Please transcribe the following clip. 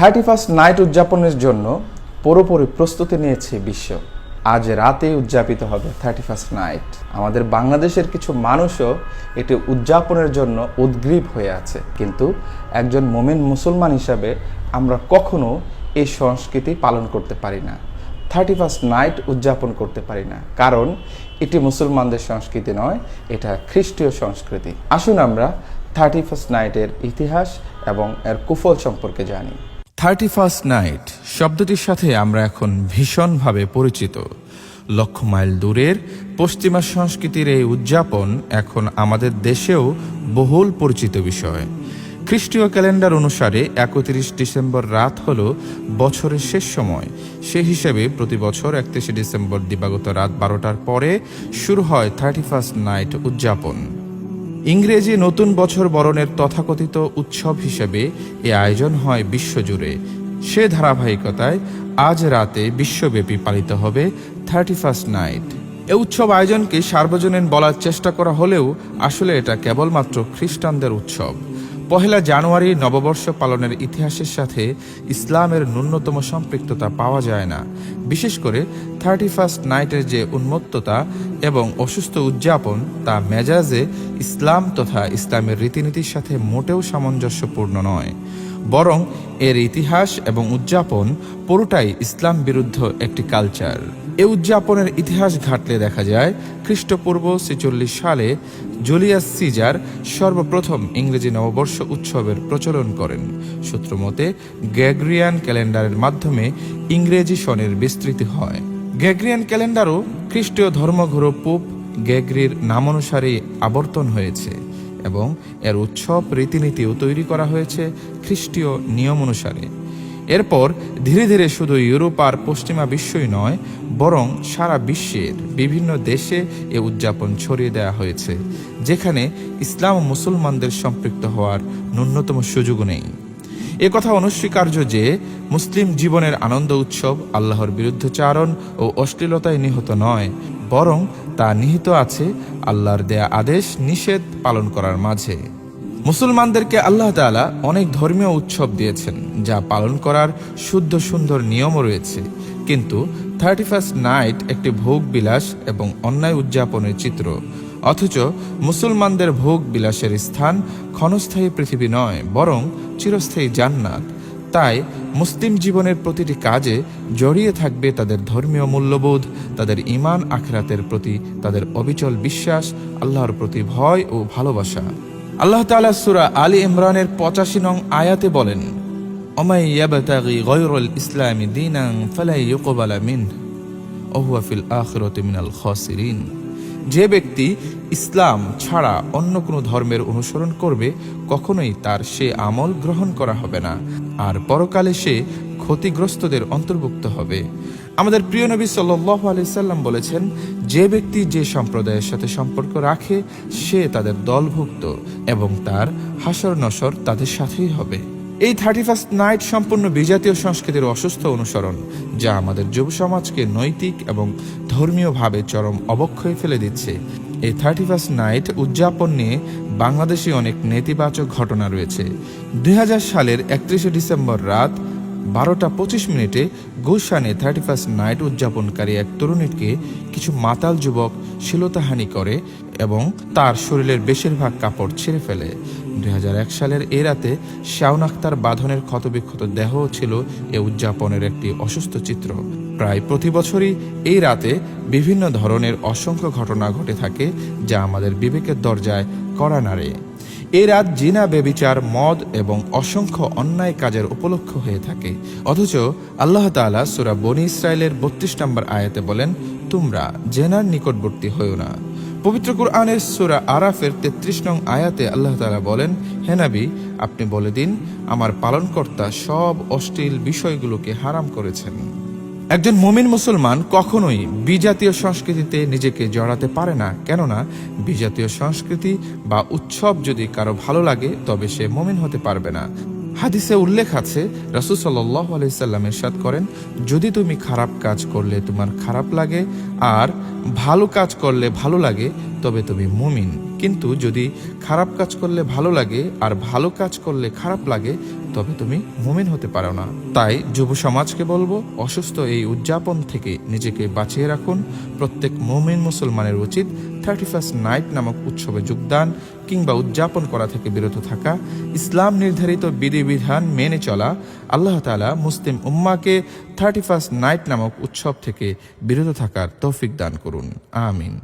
Thirty first night উদযাপনের জন্য পুরোপুরি প্রস্তুতি নিয়েছে বিশ্ব। আজ রাতে উদযাপিত হবে থার্টি ফার্স্ট নাইট। আমাদের বাংলাদেশের কিছু মানুষও এটি উদযাপনের জন্য উদ্গ্রীব হয়ে আছে। কিন্তু একজন মোমেন মুসলমান হিসাবে আমরা কখনো এই সংস্কৃতি পালন করতে পারি না। থার্টি ফার্স্ট নাইট উদযাপন করতে পারি না। কারণ এটি মুসলমানদের সংস্কৃতি নয়, এটা খ্রিস্টীয় সংস্কৃতি। আসুন আমরা থার্টি ফার্স্ট নাইটের ইতিহাস এবং এর কুফল সম্পর্কে জানি। থার্টি ফার্স্ট নাইট শব্দটির সাথে আমরা এখন ভীষণভাবে পরিচিত। লক্ষ মাইল দূরের পশ্চিমা সংস্কৃতির এই উদযাপন এখন আমাদের দেশেও বহুল পরিচিত বিষয়। খ্রিস্টীয় ক্যালেন্ডার অনুসারে একত্রিশ ডিসেম্বর রাত হল বছরের শেষ সময়। সে হিসেবে প্রতি বছর একত্রিশে ডিসেম্বর দিবাগত রাত বারোটার পরে শুরু হয় থার্টি ফার্স্ট নাইট উদযাপন। ইংরেজি নতুন বছর বরণের তথাকথিত উৎসব হিসেবে এ আয়োজন হয় বিশ্বজুড়ে। সে ধারাবাহিকতায় আজ রাতে বিশ্বব্যাপী পালিত হবে থার্টি ফার্স্ট নাইট। এ উৎসব আয়োজনকে সার্বজনীন বলার চেষ্টা করা হলেও আসলে এটা কেবলমাত্র খ্রিস্টানদের উৎসব। পহেলা জানুয়ারি নববর্ষ পালনের ইতিহাসের সাথে ইসলামের ন্যূনতম সম্পৃক্ততা পাওয়া যায় না। বিশেষ করে থার্টি ফার্স্ট নাইটের যে উন্মত্ততা এবং অসুস্থ উদযাপন, তা মেজাজে ইসলাম তথা ইসলামের রীতিনীতির সাথে মোটেও সামঞ্জস্যপূর্ণ নয়। বরং এর ইতিহাস এবং উদযাপন পুরোটাই ইসলাম বিরুদ্ধ একটি কালচার এ উদযাপনের ইতিহাস ঘাটলে দেখা যায়, খ্রিস্টপূর্ব ছেচল্লিশ সালে জুলিয়াস সিজার সর্বপ্রথম ইংরেজি নববর্ষ উৎসবের প্রচলন করেন। সূত্রমতে গ্যাগ্রিয়ান ক্যালেন্ডারের মাধ্যমে ইংরেজি সনের বিস্তৃতি হয়। গ্যাগ্রিয়ান ক্যালেন্ডারও খ্রিস্টীয় ধর্মগুরু পোপ গ্যাগ্রির নামানুসারেই আবর্তন হয়েছে। এবং এর উৎসব রীতিনীতিও তৈরি করা হয়েছে খ্রিস্টীয় নিয়ম অনুসারে। এরপর ধীরে ধীরে শুধু ইউরোপ আর পশ্চিমা বিশ্বই নয়, বরং সারা বিশ্বের বিভিন্ন দেশে এ উদযাপন ছড়িয়ে দেওয়া হয়েছে, যেখানে ইসলাম মুসলমানদের সম্পৃক্ত হওয়ার ন্যূনতম সুযোগ নেই। এ কথা অনস্বীকার্য যে, মুসলিম জীবনের আনন্দ উৎসব আল্লাহর বিরুদ্ধচারণ ও অশ্লীলতায় নিহত নয়, বরং তা নিহিত আছে আল্লাহর দেয়া আদেশ নিষেধ পালন করার মাঝে। মুসলমানদেরকে আল্লাহ তাআলা অনেক ধর্মীয় উৎসব দিয়েছেন, যা পালন করার শুদ্ধ সুন্দর নিয়মও রয়েছে। কিন্তু থার্টি ফার্স্ট নাইট একটি ভোগ বিলাস এবং অন্যায় উদযাপনের চিত্র। অথচ মুসলমানদের ভোগ বিলাসের স্থান ক্ষণস্থায়ী পৃথিবী নয়, বরং চিরস্থায়ী জান্নাত। তাই মুসলিম জীবনের প্রতিটি কাজে জড়িয়ে থাকবে তাদের ধর্মীয় মূল্যবোধ, তাদের ইমান আখরাতের প্রতি তাদের অবিচল বিশ্বাস, আল্লাহর প্রতি ভয় ও ভালোবাসা। আল্লাহ তাআলা সূরা আলী ইমরানের পঁচাশি নং আয়াতে বলেন, ওমাই ইয়াবতাগি গয়রুল ইসলামি দীনান ফালা ইউকবালা মিনহু ওহুয়া ফিল আখিরাতি মিনাল খাসিরিন। যে ব্যক্তি ইসলাম ছাড়া অন্য কোনো ধর্মের অনুসরণ করবে, কখনোই তার সে আমল গ্রহণ করা হবে না। আর পরকালে সে ক্ষতিগ্রস্তদের অন্তর্ভুক্ত হবে। আমাদের প্রিয় নবী সাল্লাহ আলাইসাল্লাম বলেছেন, যে ব্যক্তি যে সম্প্রদায়ের সাথে সম্পর্ক রাখে, সে তাদের দলভুক্ত এবং তার হাসর নসর তাদের সাথেই হবে। এই থার্টি ফার্স্ট নাইট সম্পূর্ণ বিজাতীয় সংস্কৃতির অসুস্থ অনুসরণ, যা আমাদের যুব সমাজকে নৈতিক এবং ধর্মীয়ভাবে চরম অবক্ষয়ে ফেলে দিচ্ছে। এই থার্টি ফার্স্ট নাইট উদযাপন নিয়ে বাংলাদেশে অনেক নেতিবাচক ঘটনা রয়েছে। দুই হাজার সালের একত্রিশে ডিসেম্বর রাত বারোটা পঁচিশ মিনিটে গুলশানে থার্টি ফার্স্ট নাইট উদযাপনকারী এক তরুণীকে কিছু মাতাল যুবক শিলতাহানি করে এবং তার শরীরের বেশিরভাগ কাপড় ছিঁড়ে ফেলে। দুই হাজার এক সালের এ রাতে শাওন আখতার বাঁধনের ক্ষতবিক্ষত দেহ ছিল এ উদযাপনের একটি অসুস্থ চিত্র। প্রায় প্রতি বছরই এই রাতে বিভিন্ন ধরনের অসংখ্য ঘটনা ঘটে থাকে যা আমাদের বিবেকের দরজায় কড়া নাড়ে। এ রাত জিনা বেবিচার, মদ এবং অসংখ্য অন্যায় কাজের উপলক্ষ হয়ে থাকে। অথচ আল্লাহ তাআলা সুরা বনি ইসরায়েলের বত্রিশ নম্বর আয়াতে বলেন, তোমরা জেনার নিকটবর্তী হয়েও না। পবিত্র কুরআনের সুরা আরাফের তেত্রিশ নং আয়াতে আল্লাহ তালা বলেন, হে নবী, আপনি বলে দিন, আমার পালনকর্তা সব অশ্লীল বিষয়গুলোকে হারাম করেছেন। একজন মুমিন মুসলমান কখনোই বিজাতীয় সংস্কৃতিতে নিজেকে জড়াতে পারে না। কেননা, বিজাতীয় সংস্কৃতি বা উৎসব যদি কারও ভালো লাগে, তবে সে মুমিন হতে পারবে না। হাদিসে উল্লেখ আছে, রাসুল সাল্লাহ আলাইসাল্লাম এরশাদ করেন, যদি তুমি খারাপ কাজ করলে তোমার খারাপ লাগে, আর ভালো কাজ করলে ভালো লাগে তবে তুমি মুমিন। কিন্তু যদি খারাপ কাজ করলে ভালো লাগে আর ভালো কাজ করলে খারাপ লাগে, তবে তুমি মুমিন হতে পারো না। তাই যুব সমাজকে বলব, অসুস্থ এই উদযাপন থেকে নিজেকে বাঁচিয়ে রাখুন। প্রত্যেক মুমিন মুসলমানের উচিত থার্টি ফার্স্ট নাইট নামক উৎসবে যোগদান কিংবা উদযাপন করা থেকে বিরত থাকা। ইসলাম নির্ধারিত বিধিবিধান মেনে চলা। আল্লাহ তালা মুসলিম উম্মাকে থার্টি ফার্স্ট নাইট নামক উৎসব থেকে বিরত থাকার তৌফিক দান করুন। আমিন।